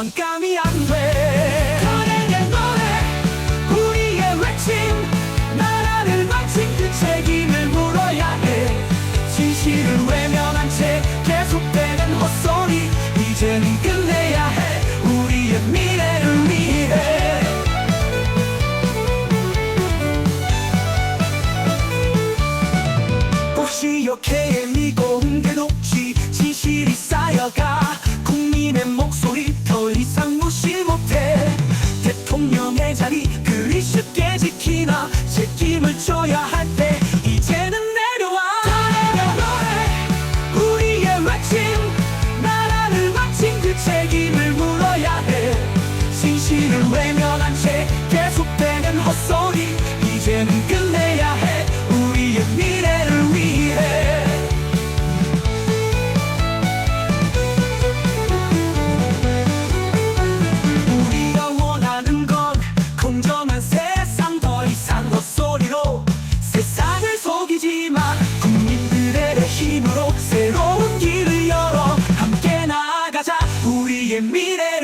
van caminando. 자리 그리 쉽게 지키나 책임을 져야 할 지마 국민들의 힘으로 새로운 길을 열어 함께 나아가자. 우리의 미래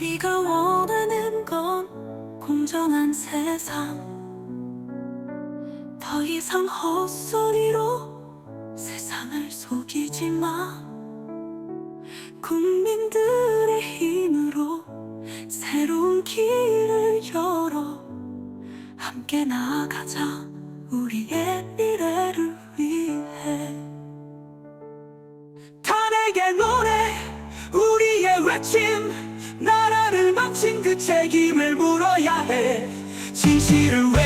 우리가 원하는 건 공정한 세상. 더 이상 헛소리로 세상을 속이지 마. 국민들의 힘으로 새로운 길을 열어. 함께 나아가자 우리의 미래를 위해. 탄핵의 노래 우리의 외침 책임을 물어야 해. 진실을 외